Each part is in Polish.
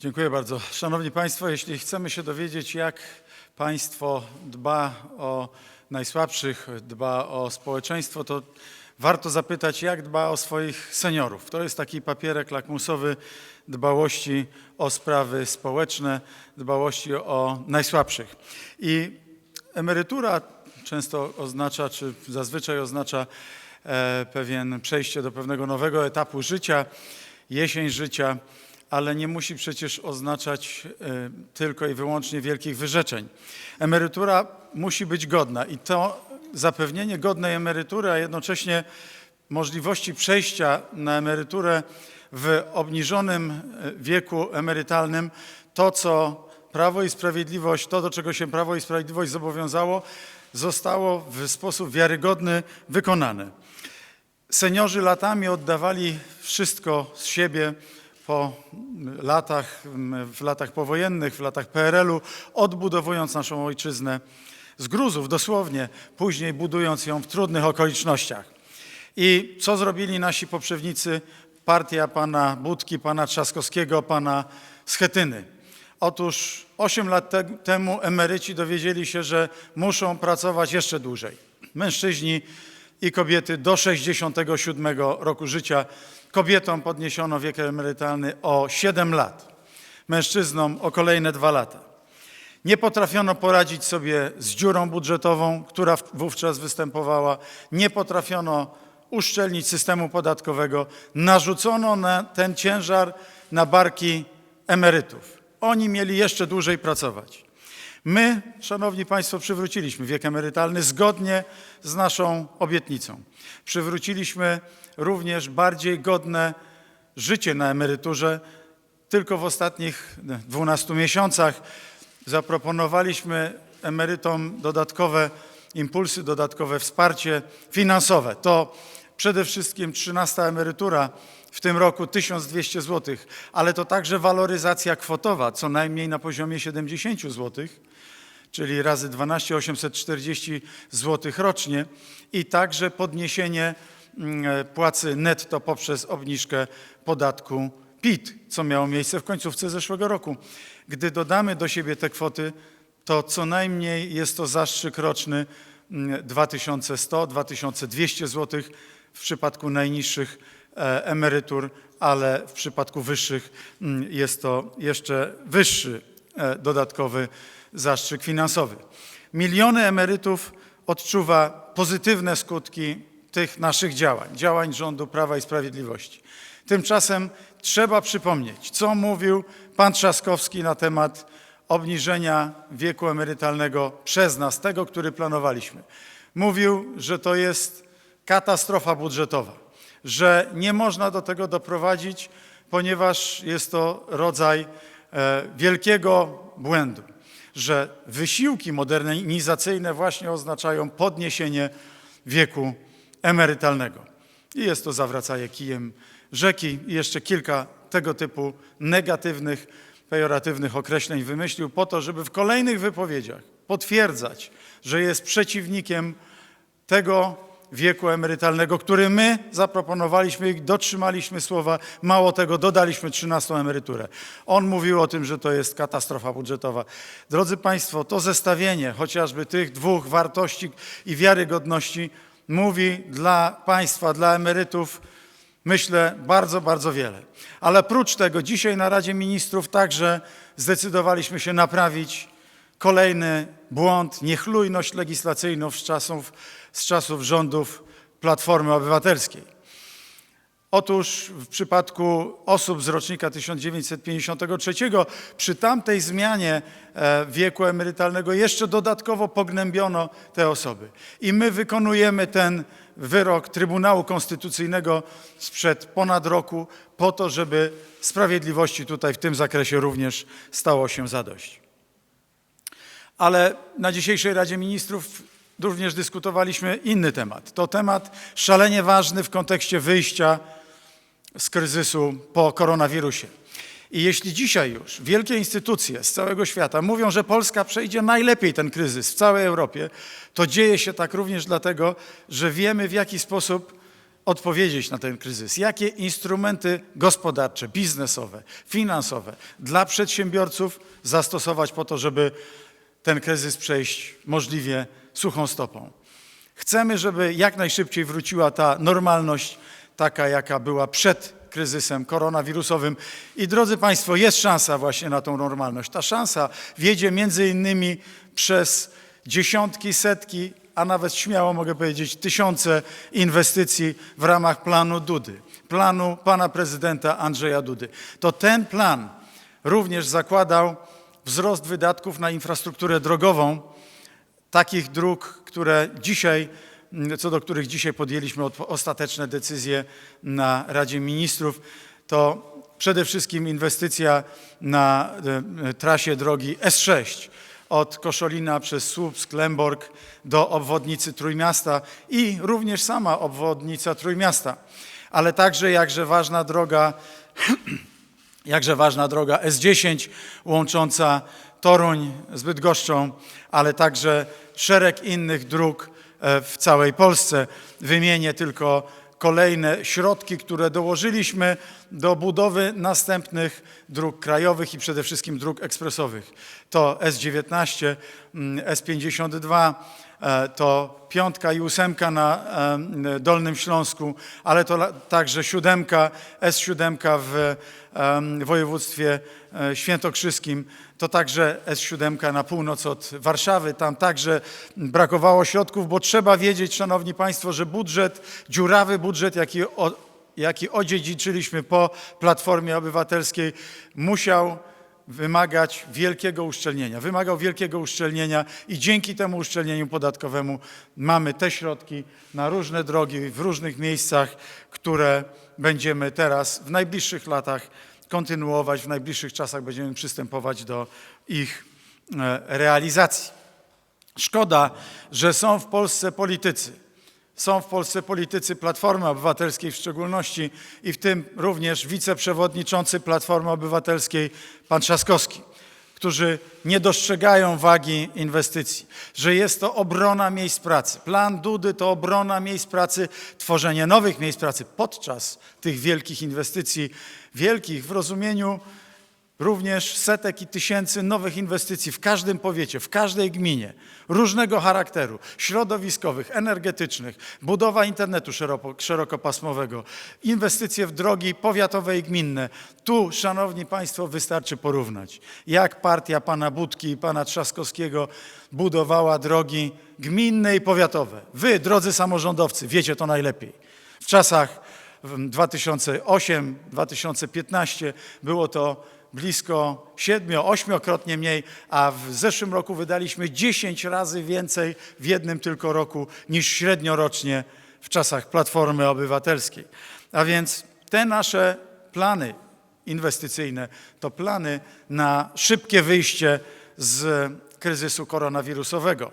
Dziękuję bardzo. Szanowni Państwo, jeśli chcemy się dowiedzieć, jak państwo dba o najsłabszych, dba o społeczeństwo, to warto zapytać, jak dba o swoich seniorów. To jest taki papierek lakmusowy dbałości o sprawy społeczne, dbałości o najsłabszych. I emerytura często oznacza, czy zazwyczaj oznacza e, pewien przejście do pewnego nowego etapu życia, jesień życia, ale nie musi przecież oznaczać e, tylko i wyłącznie wielkich wyrzeczeń. Emerytura musi być godna i to zapewnienie godnej emerytury, a jednocześnie możliwości przejścia na emeryturę w obniżonym e, wieku emerytalnym, to co Prawo i Sprawiedliwość, to do czego się Prawo i Sprawiedliwość zobowiązało, zostało w sposób wiarygodny wykonane. Seniorzy latami oddawali wszystko z siebie po latach, w latach powojennych, w latach PRL-u, odbudowując naszą ojczyznę z gruzów dosłownie, później budując ją w trudnych okolicznościach. I co zrobili nasi poprzednicy? Partia pana Budki, pana Trzaskowskiego, pana Schetyny. Otóż 8 lat te temu emeryci dowiedzieli się, że muszą pracować jeszcze dłużej. Mężczyźni i kobiety do 67 roku życia. Kobietom podniesiono wiek emerytalny o 7 lat, mężczyznom o kolejne 2 lata. Nie potrafiono poradzić sobie z dziurą budżetową, która wówczas występowała. Nie potrafiono uszczelnić systemu podatkowego. Narzucono na ten ciężar na barki emerytów. Oni mieli jeszcze dłużej pracować. My, szanowni państwo, przywróciliśmy wiek emerytalny zgodnie z naszą obietnicą. Przywróciliśmy również bardziej godne życie na emeryturze. Tylko w ostatnich 12 miesiącach zaproponowaliśmy emerytom dodatkowe impulsy, dodatkowe wsparcie finansowe. To przede wszystkim 13 emerytura w tym roku 1200 zł, ale to także waloryzacja kwotowa, co najmniej na poziomie 70 zł, czyli razy 12 840 zł rocznie i także podniesienie mm, płacy netto poprzez obniżkę podatku PIT, co miało miejsce w końcówce zeszłego roku. Gdy dodamy do siebie te kwoty, to co najmniej jest to zastrzyk roczny 2100-2200 zł w przypadku najniższych e, emerytur, ale w przypadku wyższych mm, jest to jeszcze wyższy e, dodatkowy zastrzyk finansowy. Miliony emerytów odczuwa pozytywne skutki tych naszych działań, działań rządu Prawa i Sprawiedliwości. Tymczasem trzeba przypomnieć, co mówił pan Trzaskowski na temat obniżenia wieku emerytalnego przez nas, tego, który planowaliśmy. Mówił, że to jest katastrofa budżetowa, że nie można do tego doprowadzić, ponieważ jest to rodzaj e, wielkiego błędu, że wysiłki modernizacyjne właśnie oznaczają podniesienie wieku emerytalnego. I jest to zawracanie kijem rzeki i jeszcze kilka tego typu negatywnych, pejoratywnych określeń wymyślił po to, żeby w kolejnych wypowiedziach potwierdzać, że jest przeciwnikiem tego wieku emerytalnego, który my zaproponowaliśmy i dotrzymaliśmy słowa. Mało tego, dodaliśmy 13 emeryturę. On mówił o tym, że to jest katastrofa budżetowa. Drodzy Państwo, to zestawienie chociażby tych dwóch wartości i wiarygodności mówi dla Państwa, dla emerytów, myślę, bardzo, bardzo wiele. Ale prócz tego dzisiaj na Radzie Ministrów także zdecydowaliśmy się naprawić kolejny błąd, niechlujność legislacyjną z czasów, z czasów rządów Platformy Obywatelskiej. Otóż w przypadku osób z rocznika 1953 przy tamtej zmianie e, wieku emerytalnego jeszcze dodatkowo pognębiono te osoby. I my wykonujemy ten wyrok Trybunału Konstytucyjnego sprzed ponad roku po to, żeby sprawiedliwości tutaj w tym zakresie również stało się zadość. Ale na dzisiejszej Radzie Ministrów również dyskutowaliśmy inny temat. To temat szalenie ważny w kontekście wyjścia z kryzysu po koronawirusie. I jeśli dzisiaj już wielkie instytucje z całego świata mówią, że Polska przejdzie najlepiej ten kryzys w całej Europie, to dzieje się tak również dlatego, że wiemy w jaki sposób odpowiedzieć na ten kryzys? Jakie instrumenty gospodarcze, biznesowe, finansowe dla przedsiębiorców zastosować po to, żeby ten kryzys przejść możliwie suchą stopą? Chcemy, żeby jak najszybciej wróciła ta normalność, taka jaka była przed kryzysem koronawirusowym. I drodzy Państwo, jest szansa właśnie na tą normalność. Ta szansa wiedzie między innymi przez dziesiątki, setki, a nawet śmiało mogę powiedzieć tysiące inwestycji w ramach planu Dudy, planu pana prezydenta Andrzeja Dudy. To ten plan również zakładał wzrost wydatków na infrastrukturę drogową, takich dróg, które dzisiaj, co do których dzisiaj podjęliśmy od- ostateczne decyzje na Radzie Ministrów, to przede wszystkim inwestycja na e, e, trasie drogi S6 od Koszolina przez Słupsk, Lęborg do obwodnicy Trójmiasta i również sama obwodnica Trójmiasta, ale także jakże ważna droga jakże ważna droga S10 łącząca Toruń z Bydgoszczą, ale także szereg innych dróg e, w całej Polsce. Wymienię tylko kolejne środki, które dołożyliśmy do budowy następnych dróg krajowych i przede wszystkim dróg ekspresowych. To S19, mm, S52, e, to piątka i ósemka na e, Dolnym Śląsku, ale to także siódemka, S7 w em, województwie e, świętokrzyskim, to także S7 na północ od Warszawy. Tam także brakowało środków, bo trzeba wiedzieć, Szanowni Państwo, że budżet, dziurawy budżet, jaki, jaki odziedziczyliśmy po Platformie Obywatelskiej, musiał wymagać wielkiego uszczelnienia. Wymagał wielkiego uszczelnienia i dzięki temu uszczelnieniu podatkowemu mamy te środki na różne drogi w różnych miejscach, które będziemy teraz w najbliższych latach kontynuować, w najbliższych czasach będziemy przystępować do ich e, realizacji. Szkoda, że są w Polsce politycy. Są w Polsce politycy Platformy Obywatelskiej w szczególności i w tym również wiceprzewodniczący Platformy Obywatelskiej pan Trzaskowski, którzy nie dostrzegają wagi inwestycji, że jest to obrona miejsc pracy. Plan Dudy to obrona miejsc pracy, tworzenie nowych miejsc pracy podczas tych wielkich inwestycji, wielkich w rozumieniu również setek i tysięcy nowych inwestycji w każdym powiecie, w każdej gminie, różnego charakteru, środowiskowych, energetycznych, budowa internetu szeroko, szerokopasmowego, inwestycje w drogi powiatowe i gminne. Tu, szanowni państwo, wystarczy porównać, jak partia pana Budki i pana Trzaskowskiego budowała drogi gminne i powiatowe. Wy, drodzy samorządowcy, wiecie to najlepiej. W czasach 2008-2015 było to blisko 7-8-krotnie mniej, a w zeszłym roku wydaliśmy 10 razy więcej w jednym tylko roku niż średnio rocznie w czasach Platformy Obywatelskiej. A więc te nasze plany inwestycyjne to plany na szybkie wyjście z kryzysu koronawirusowego.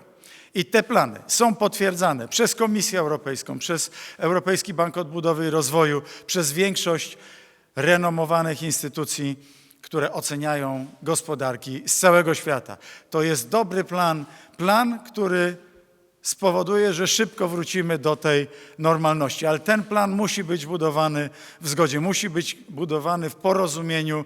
I te plany są potwierdzane przez Komisję Europejską, przez Europejski Bank Odbudowy i Rozwoju, przez większość renomowanych instytucji, które oceniają gospodarki z całego świata. To jest dobry plan, plan, który spowoduje, że szybko wrócimy do tej normalności. Ale ten plan musi być budowany w zgodzie, musi być budowany w porozumieniu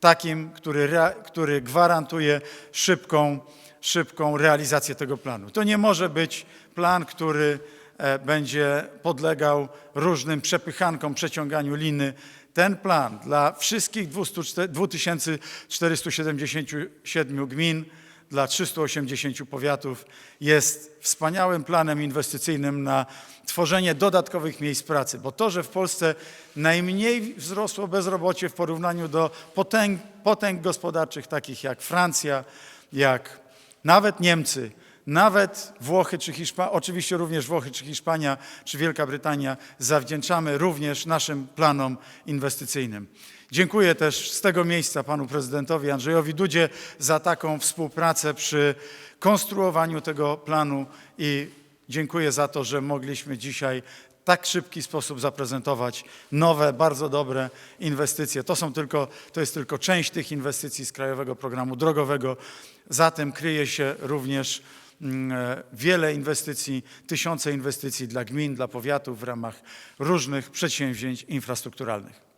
takim, który, który gwarantuje szybką, szybką realizację tego planu. To nie może być plan, który e, będzie podlegał różnym przepychankom, przeciąganiu liny. Ten plan dla wszystkich 200 2477 gmin, dla 380 powiatów jest wspaniałym planem inwestycyjnym na tworzenie dodatkowych miejsc pracy, bo to, że w Polsce najmniej wzrosło bezrobocie w porównaniu do potęg, potęg gospodarczych takich jak Francja, jak nawet Niemcy, nawet Włochy czy Hiszpania, oczywiście również Włochy czy Hiszpania czy Wielka Brytania zawdzięczamy również naszym planom inwestycyjnym. Dziękuję też z tego miejsca panu prezydentowi Andrzejowi Dudzie za taką współpracę przy konstruowaniu tego planu i dziękuję za to, że mogliśmy dzisiaj w tak szybki sposób zaprezentować nowe, bardzo dobre inwestycje. To, są tylko, to jest tylko część tych inwestycji z Krajowego Programu Drogowego. Za tym kryje się również wiele inwestycji, tysiące inwestycji dla gmin, dla powiatów w ramach różnych przedsięwzięć infrastrukturalnych.